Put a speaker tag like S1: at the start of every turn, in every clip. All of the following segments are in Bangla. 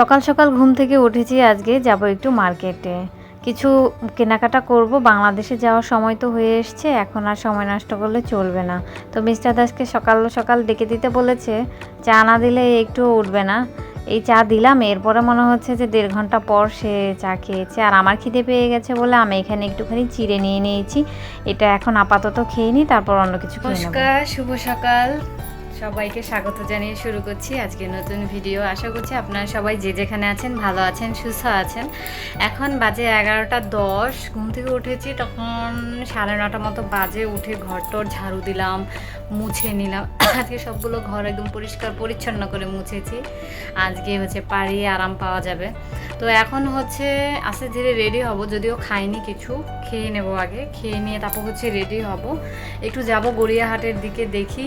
S1: সকাল সকাল ঘুম থেকে উঠেছি, আজকে যাব একটু মার্কেটে। কিছু কেনাকাটা করব, বাংলাদেশে যাওয়ার সময় তো হয়ে এসছে, এখন আর সময় নষ্ট করলে চলবে না। তো মিস্টার দাসকে সকাল সকাল ডেকে দিতে বলেছে, চা না দিলে একটু উঠবে না। এই চা দিলাম, এরপরে মনে হচ্ছে যে দেড় ঘণ্টা পর সে চা খেয়েছে। আর আমার খিদে পেয়ে গেছে বলে আমি এখানে একটুখানি চিড়ে নিয়ে নিয়েছি। এটা এখন আপাতত খেয়ে নিই তারপর অন্য কিছু
S2: নমস্কার, শুভ সকাল। সবাইকে স্বাগত জানিয়ে শুরু করছি আজকে নতুন ভিডিও। আশা করছি আপনারা সবাই যে যেখানে আছেন, ভালো আছেন, সুস্থ আছেন। এখন বাজে এগারোটা দশ, ঘুম থেকে উঠেছি, তখন সাড়ে নটা মতো বাজে, উঠে ঘর টর ঝাড়ু দিলাম, মুছে নিলাম। আজকে সবগুলো ঘর একদম পরিষ্কার, পরিচ্ছন্ন করে মুছেছি। আজকে হচ্ছে পাড়ি আরাম পাওয়া যাবে। তো এখন হচ্ছে আস্তে ধীরে রেডি হব, যদিও খাইনি কিছু, খেয়ে নেব আগে। খেয়ে নিয়ে তারপর হচ্ছে রেডি হব। একটু যাব গড়িয়াহাটের দিকে দেখি।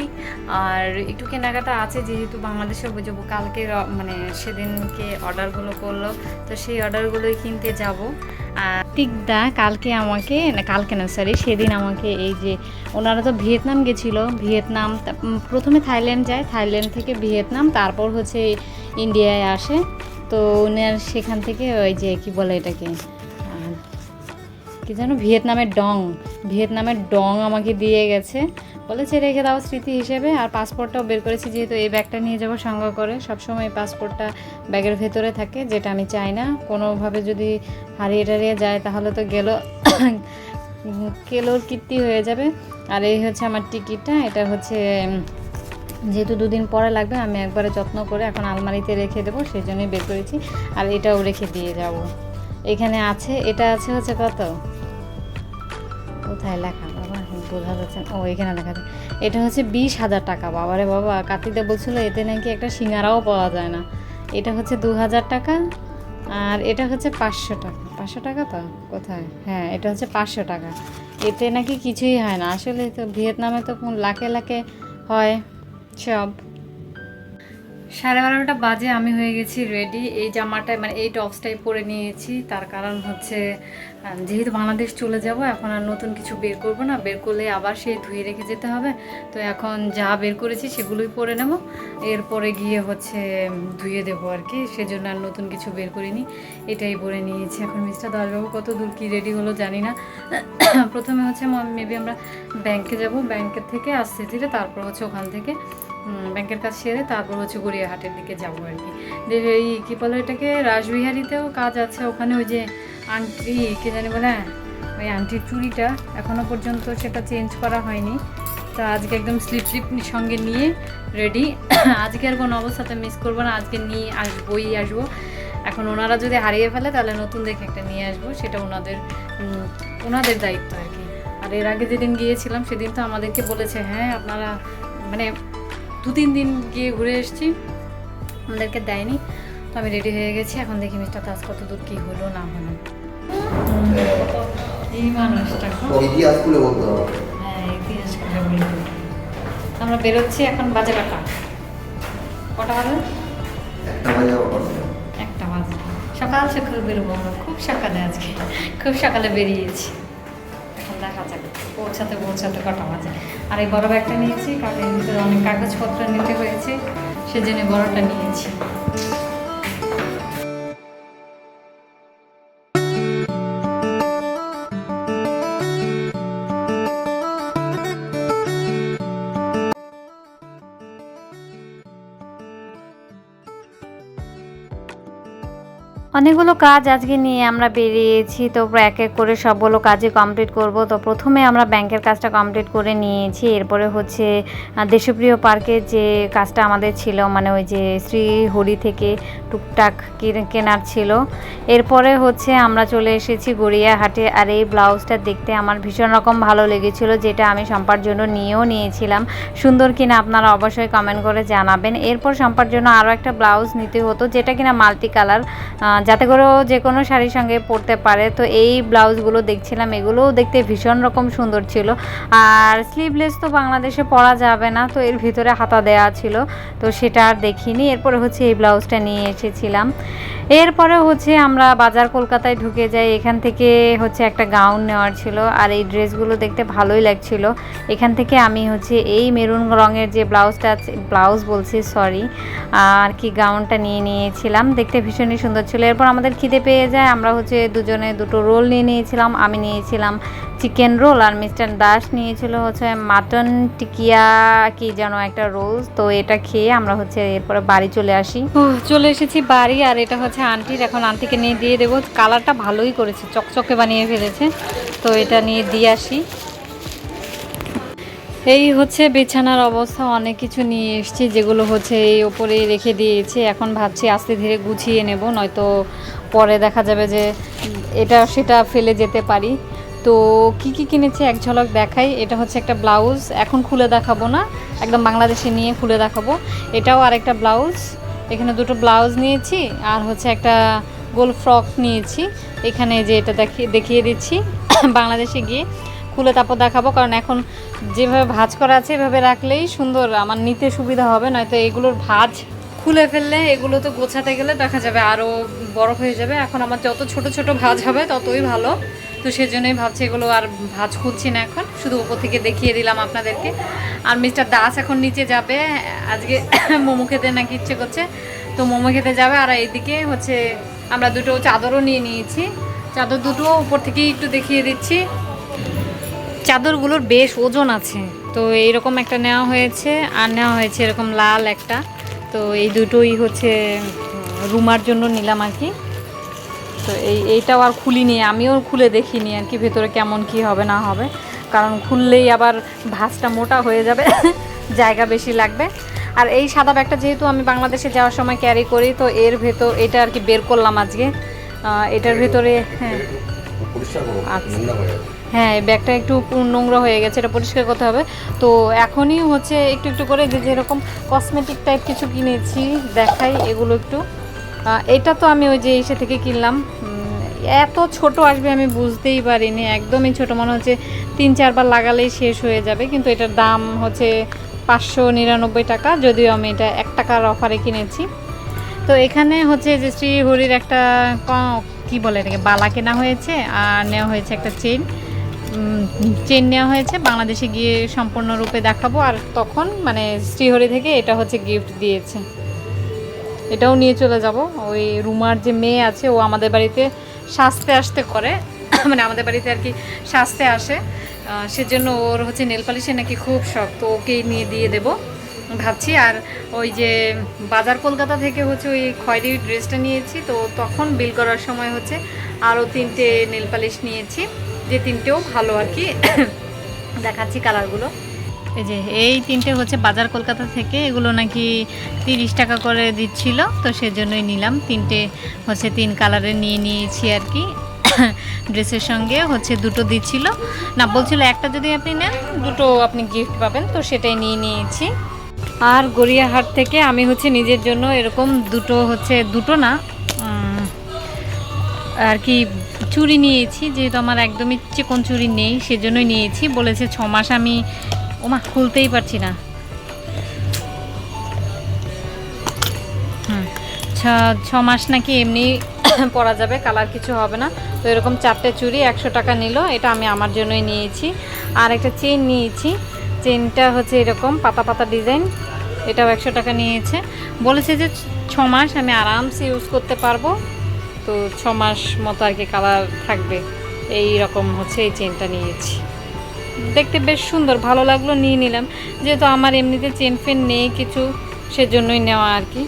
S2: আর একটু কেনাকাটা আছে, যেহেতু বাংলাদেশে যাব কালকে মানে সেদিনকে অর্ডারগুলো করল, তো সেই অর্ডারগুলোই কিনতে যাব। টিকদা কালকে আমাকে কালকে না সরি সেদিন আমাকে এই যে ওনারা তো ভিয়েতনাম গেছিল, ভিয়েতনাম প্রথমে থাইল্যান্ড যায়, থাইল্যান্ড থেকে ভিয়েতনাম, তারপর হচ্ছে ইন্ডিয়ায় আসে। তো ওনার সেখান থেকে ওই যে কি বলে এটাকে কি যেন ভিয়েতনামের ডং ভিয়েতনামের ডং আমাকে দিয়ে গেছে। বলেছে রেখে দাও স্মৃতি হিসেবে, আর পাসপোর্টটাও বের করেছি যেহেতু এই ব্যাগটা নিয়ে যাব সঙ্গে করে। সবসময় পাসপোর্টটা ব্যাগের ভেতরে থাকে, যেটা আমি চাই না। কোনোভাবে যদি হারিয়ে টারিয়ে যায়, তাহলে তো গেল কেলোর কীর্তি হয়ে যাবে। আর এই হচ্ছে আমার টিকিটটা এটা হচ্ছে, যেহেতু দুদিন পরে লাগবে, আমি একবারে যত্ন করে এখন আলমারিতে রেখে দেবো, সেই জন্যই বের করেছি। আর এটাও রেখে দিয়ে যাব। এখানে আছে, এটা আছে হচ্ছে কত? কোথায় লেখা? বোঝা যাচ্ছে ও, এখানে লেখা আছে। এটা হচ্ছে বিশ হাজার টাকা। বাবারে বাবা, কার্তিকদা বলছিল এতে নাকি একটা সিঙ্গারাও পাওয়া যায় না। এটা হচ্ছে দু হাজার টাকা আর এটা হচ্ছে পাঁচশো টাকা। পাঁচশো টাকা তো? কোথায়? হ্যাঁ এটা হচ্ছে পাঁচশো টাকা। এতে নাকি কিছুই হয় না। আসলে তো ভিয়েতনামে তো কোন লাখে লাখে হয় সব। সাড়ে বারোটা বাজে আমি হয়ে গেছি রেডি এই জামাটা মানে এই টপসটাই পরে নিয়েছি। তার কারণ হচ্ছে যেহেতু বাংলাদেশ চলে যাব, এখন আর নতুন কিছু বের করব না। বের করলে আবার সেই ধুয়ে রেখে যেতে হবে। তো এখন যা বের করেছি সেগুলোই পরে নেব। এরপরে গিয়ে হচ্ছে ধুয়ে দেবো আর কি। সেজন্য আর নতুন কিছু বের করিনি। এটাই পরে নিয়েছি। এখন মিস্টার দাসবাবু কত দূর কী রেডি হলো জানি না। প্রথমে হচ্ছে মেবি আমরা ব্যাংকে যাব। ব্যাংকের থেকে আসতে ধীরে, তারপর হচ্ছে ওখান থেকে। ব্যাংকের কাজ সেরে তারপর হচ্ছে গড়িয়াহাটের দিকে যাব আর কি। এই কী বলে এটাকে রাসবিহারিতেও কাজ আছে ওখানে ওই যে আন্টি কে জানি বলে হ্যাঁ, ওই আন্টির চুড়িটা এখনও পর্যন্ত সেটা চেঞ্জ করা হয়নি। তো আজকে একদম স্লিপ স্লিপ সঙ্গে নিয়ে রেডি আজকে আর কোনো অবস্থাতে মিস করব না আজকে নিয়ে আসবোই আসব। এখন ওনারা যদি হারিয়ে ফেলে তাহলে নতুন দেখে একটা নিয়ে আসব সেটা ওনাদের ওনাদের দায়িত্ব আর কি। আর এর আগে যেদিন গিয়েছিলাম সেদিন তো আমাদেরকে বলেছে হ্যাঁ আপনারা মানে দু তিন দিন গিয়ে ঘুরে এসেছি। আমাদেরকে দেয়নি। তো আমি রেডি হয়ে গেছি। এখন দেখি মিস্টার দাস কত দূর কী হলো না হলো। এই মানুষটা খুব
S3: ইতিহাস খুলে বলতে হবে।
S2: হ্যাঁ ইতিহাস আমরা বেরোচ্ছি এখন বাজে কটা? কটা বাজে?
S3: একটা বাজে
S2: একটা বাজে। সকাল সকাল বেরোবো আমরা। খুব সকালে আজকে। খুব সকালে বেরিয়েছি। দেখা যাক পৌঁছাতে পৌঁছাতে কটা বাজে। আর এই বড় ব্যাগটা নিয়েছি, কারণ এর ভিতরে অনেক কাগজপত্র নিতে হয়েছে, সেজন্য বড়টা নিয়েছি।
S1: অনেকগুলো কাজ আজকে নিয়ে আমরা বেরিয়েছি, তো এক এক করে সবগুলো কাজই কমপ্লিট করব। তো প্রথমে আমরা ব্যাংকের কাজটা কমপ্লিট করে নিয়েছি। এরপরে হচ্ছে দেশপ্রিয় পার্কের যে কাজটা আমাদের ছিল মানে ওই যে শ্রী হরি থেকে টুকটাক কেন- কেনার ছিল। এরপরে হচ্ছে আমরা চলে এসেছি গড়িয়াহাটে, আর এই ব্লাউজটা দেখতে আমার ভীষণ রকম ভালো লেগেছিল, যেটা আমি সম্পার জন্য নিয়েও নিয়েছিলাম। সুন্দর কিনা আপনারা অবশ্যই কমেন্ট করে জানাবেন। এরপর সম্পার জন্য আরও একটা ব্লাউজ নিতে হতো, যেটা কিনা মাল্টি কালার যাতে করেও যে কোনো শাড়ির সঙ্গে পরতে পারে। তো এই ব্লাউজগুলো দেখছিলাম, এগুলোও দেখতে ভীষণ রকম সুন্দর ছিল। আর স্লিভলেস তো বাংলাদেশে পরা যাবে না, তো এর ভিতরে হাতা দেওয়া ছিল, তো সেটা আর দেখিনি। এরপরে হচ্ছে এই ব্লাউজটা নিয়ে এসেছিলাম। এরপরে হচ্ছে আমরা বাজার কলকাতায় ঢুকে যাই, এখান থেকে হচ্ছে একটা গাউন নেওয়ার ছিল, আর এই ড্রেসগুলো দেখতে ভালোই লাগছিল। এখান থেকে আমি হচ্ছে এই মেরুন রঙের যে ব্লাউজটা ব্লাউজ বলছি সরি আর কি গাউনটা নিয়ে নিয়েছিলাম। দেখতে ভীষণই সুন্দর ছিল। এরপর আমাদের খিদে পেয়ে যায়, আমরা হচ্ছে দুজনে দুটো রোল নিয়ে নিয়েছিলাম, আমি নিয়েছিলাম চিকেন রোল আর মিস্টার দাস নিয়েছিল হচ্ছে মাটন টিকিয়া কি যেন একটা রোল তো এটা খেয়ে আমরা হচ্ছে এরপরে বাড়ি চলে আসি।
S2: চলে এসেছি বাড়ি আর এটা হচ্ছে আন্টির, এখন আন্টিকে নিয়ে দিয়ে দেবো, কালারটা ভালোই করেছে, চকচকে বানিয়ে ফেলেছে, তো এটা নিয়ে দিয়ে আসি। এই হচ্ছে বিছানার অবস্থা, অনেক কিছু নিয়ে এসেছি যেগুলো হচ্ছে এই ওপরে রেখে দিয়েছি। এখন ভাবছি আস্তে ধীরে গুছিয়ে নেব, নয়তো পরে দেখা যাবে যে এটা সেটা ফেলে যেতে পারি। তো কি কি কিনেছি এক ঝলক দেখাই। এটা হচ্ছে একটা ব্লাউজ, এখন খুলে দেখাবো না, একদম বাংলাদেশে নিয়ে খুলে দেখাবো। এটাও আরেকটা ব্লাউজ, এখানে দুটো ব্লাউজ নিয়েছি আর হচ্ছে একটা গোল ফ্রক নিয়েছি। এখানে যে এটা দেখিয়ে দেখিয়ে দিচ্ছি, বাংলাদেশে গিয়ে। খুলে তারপর দেখাবো, কারণ এখন যেভাবে ভাঁজ করা আছে, এভাবে রাখলেই সুন্দর। আমার নিতে সুবিধা হবে, নয়তো এগুলোর ভাঁজ খুলে ফেললে এগুলো তো গোছাতে গেলে দেখা যাবে আরও বড় হয়ে যাবে। এখন আমার যত ছোট ছোট ভাঁজ হবে, ততই ভালো। তো সেজন্যই ভাবছি এগুলো আর ভাঁজ খুলছি না এখন, শুধু উপর থেকে দেখিয়ে দিলাম আপনাদেরকে। আর মিস্টার দাস এখন নিচে যাবে, আজকে মোমো খেতে নাকি ইচ্ছে করছে। তো মোমো খেতে যাবে, আর এইদিকে হচ্ছে আমরা দুটো চাদরও নিয়ে নিয়েছি। চাদর দুটো উপর থেকেই একটু দেখিয়ে দিচ্ছি। চাদরগুলোর বেশ ওজন আছে। তো এইরকম একটা নেওয়া হয়েছে আর নেওয়া হয়েছে এরকম লাল একটা। তো এই দুটোই হচ্ছে রুমার জন্য নিলাম আর কি। তো এই এইটাও আর খুলিনি আমিও খুলে দেখিনি আর কি ভেতরে কেমন কি হবে না হবে। কারণ খুললেই আবার ভাঁজটা মোটা হয়ে যাবে জায়গা বেশি লাগবে। আর এই সাদা ব্যাগটা যেহেতু আমি বাংলাদেশে যাওয়ার সময় ক্যারি করি তো এর ভেতর এটা আর কি বের করলাম আজকে। এটার ভেতরে হ্যাঁ। আচ্ছা।
S3: হয়ে
S2: ব্যাগটা একটু নোংরা হয়ে গেছে, এটা পরিষ্কার করতে হবে। তো এখনই হচ্ছে একটু একটু করে যে যেরকম কসমেটিক টাইপ কিছু কিনেছি, দেখাই এগুলো একটু। এটা তো আমি ওই যে এসে থেকে কিনলাম। এত ছোট আসবে আমি বুঝতেই পারিনি। একদমই ছোট, মনে হচ্ছে তিন চারবার লাগালেই শেষ হয়ে যাবে। কিন্তু এটার দাম হচ্ছে পাঁচশো নিরানব্বই টাকা, যদিও আমি এটা এক টাকার অফারে কিনেছি। তো এখানে হচ্ছে যে শ্রী হরির একটা কি বলে এটাকে, বালা কেনা হয়েছে, আর নেওয়া হয়েছে একটা চেন চেন নেওয়া হয়েছে। বাংলাদেশে গিয়ে সম্পূর্ণরূপে দেখাবো। আর তখন মানে শ্রীহরি থেকে এটা হচ্ছে গিফট দিয়েছে। এটাও নিয়ে চলে যাব। ওই রুমার যে মেয়ে আছে, ও আমাদের বাড়িতে সাজতে আসতে করে। মানে আমাদের বাড়িতে আর কি সাজতে আসে। সেজন্য ওর হচ্ছে নেল পালিশে নাকি খুব শখ। তো ওকেই নিয়ে দিয়ে দেব, ভাবছি। আর ওই যে বাজার কলকাতা থেকে হচ্ছে ওই খয়েরি ড্রেসটা নিয়েছি। তো তখন বিল করার সময় হচ্ছে আরও তিনটে নেল পালিশ নিয়েছি, যে তিনটেও ভালো আর কি। দেখাচ্ছি কালারগুলো এই যে, এই তিনটে হচ্ছে বাজার কলকাতা থেকে, এগুলো নাকি তিরিশ টাকা করে দিচ্ছিল, তো সেজন্যই নিলাম। তিনটে হচ্ছে তিন কালারের নিয়ে নিয়েছি আর কি। ড্রেসের সঙ্গে হচ্ছে দুটো দিচ্ছিল। না, বলছিল একটা যদি আপনি নেন, দুটো আপনি গিফট পাবেন, তো সেটাই নিয়ে নিয়েছি। আর গড়িয়াহাট থেকে আমি হচ্ছে নিজের জন্য এরকম দুটো হচ্ছে, দুটো না আর কি চুড়ি নিয়েছি, যেহেতু আমার একদমই চিকন চুড়ি নেই, সেজন্যই নিয়েছি। বলেছে ছ মাস আমি, ওমা, খুলতেই পারছি না। ছ মাস নাকি এমনি পরা যাবে, কালার কিছু হবে না। তো এরকম চারটে চুড়ি, একশো টাকা নিল, এটা আমি আমার জন্যই নিয়েছি। আর একটা চেন নিয়েছি, চেনটা হচ্ছে এরকম পাতা পাতা ডিজাইন, এটাও একশো টাকা নিয়েছে। বলেছে যে ছ মাস আমি আরামসে ইউজ করতে পারব। তো ছ মাস মতো আর কি কালার থাকবে। এই রকম হচ্ছে এই চেনটা নিয়েছি। দেখতে বেশ সুন্দর, ভালো লাগল, নিয়ে নিলাম। যেহেতু আমার এমনিতে চেন ফেন নেই কিছু, সেজন্যই নেওয়া আর কি।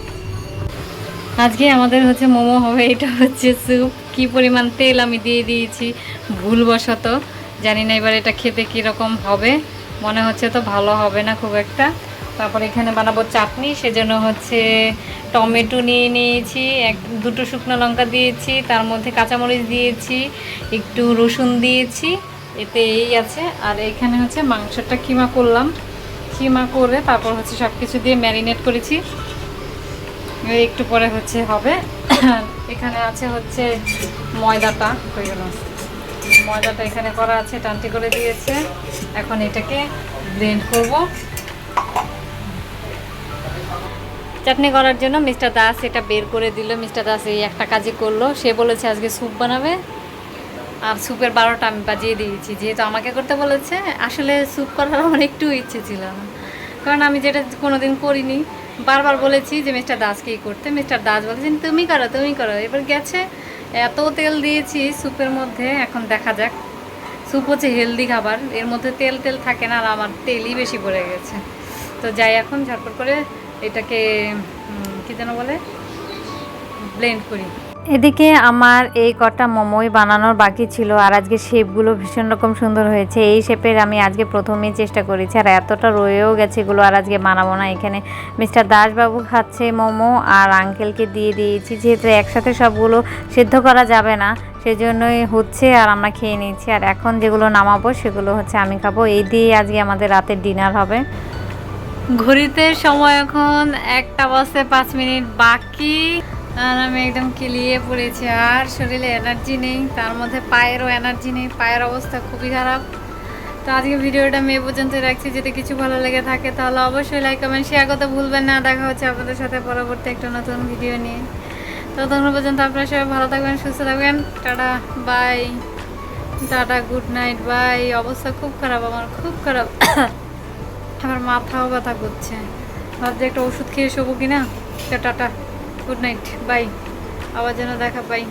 S2: আজকে আমাদের হচ্ছে মোমো হবে, এটা হচ্ছে স্যুপ কি পরিমাণ তেল আমি দিয়ে দিয়েছি, ভুলবশত। জানি না এবার এটা খেতে কীরকম হবে, মনে হচ্ছে তো ভালো হবে না খুব একটা। তারপর এখানে বানাবো চাটনি, সেজন্য হচ্ছে টমেটো নিয়ে নিয়েছি, এক, দুটো শুকনো লঙ্কা দিয়েছি, তার মধ্যে কাঁচামরিচ দিয়েছি, একটু রসুন দিয়েছি, এতে এই আছে। আর এখানে হচ্ছে মাংসটা কিমা করলাম, কিমা করে তারপর হচ্ছে সব কিছু দিয়ে ম্যারিনেট করেছি। একটু পরে হচ্ছে হবে। এখানে আছে হচ্ছে ময়দাটা, হয়ে গেল। ময়দাটা এখানে করা আছে, টানটি করে দিয়েছে। এখন এটাকে ব্লেন্ড করব। চাটনি করার জন্য মিস্টার দাস এটা বের করে দিল। মিস্টার দাস এই একটা কাজই করল। সে বলেছে, আজকে স্যুপ বানাবে আর স্যুপের বারোটা আমি বাজিয়ে দিয়েছি। যেহেতু আমাকে করতে বলেছে, আসলে স্যুপ করার আমার একটু ইচ্ছে ছিল না। কারণ আমি যেটা কোনোদিন করিনি, বারবার বলেছি যে মিস্টার দাসকেই করতে। মিস্টার দাস বলেছেন, তুমি করো তুমি করো। এবার গেছে, এত তেল দিয়েছি স্যুপের মধ্যে, এখন দেখা যাক। স্যুপ হচ্ছে হেলদি খাবার, এর মধ্যে তেল তেল থাকে না আর আমার তেলই বেশি পড়ে গেছে। তো যাই, এখন ঝটপট করে এটাকে কি যেন বলে? ব্লেন্ড করি।
S1: এদিকে আমার এই কটা মোমোই বানানোর বাকি ছিল আর আজকে শেপগুলো ভীষণ রকম সুন্দর হয়েছে। এই শেপের আমি আজকে প্রথমেই চেষ্টা করেছি আর এতটা রয়েও গেছে এগুলো আর আজকে বানাবো না। এখানে মিস্টার দাসবাবু খাচ্ছে মোমো আর আঙ্কেলকে দিয়ে দিয়েছি। যেহেতু একসাথে সবগুলো সিদ্ধ করা যাবে না, সেজন্যই হচ্ছে আর আমরা খেয়ে নিয়েছি। আর এখন যেগুলো নামাবো সেগুলো হচ্ছে আমি খাব। এই দিয়ে আজকে আমাদের রাতের ডিনার হবে।
S2: ঘড়িতে সময় এখন একটা বাজতে পাঁচ মিনিট বাকি। আর আমি একদম কিলিয়ে পড়েছি, আর শরীরে এনার্জি নেই, তার মধ্যে পায়েরও এনার্জি নেই, পায়ের অবস্থা খুবই খারাপ। তো আজকে ভিডিওটা এ পর্যন্ত রাখছি, যদি কিছু ভালো লেগে থাকে তাহলে অবশ্যই লাইক কমেন্ট শেয়ার করতে ভুলবেন না। দেখা হচ্ছে আপনাদের সাথে পরবর্তী একটা নতুন ভিডিও নিয়ে। ততক্ষণ পর্যন্ত আপনারা সবাই ভালো থাকবেন, সুস্থ থাকবেন। Tata bye tata good night bye অবস্থা খুব খারাপ, আমার খুব খারাপ। আমার মাথাও ব্যথা করছে। ভাবছি একটা ওষুধ খেয়ে শোবো কিনা। টাটা গুড নাইট বাই আবার যেন দেখা পাই।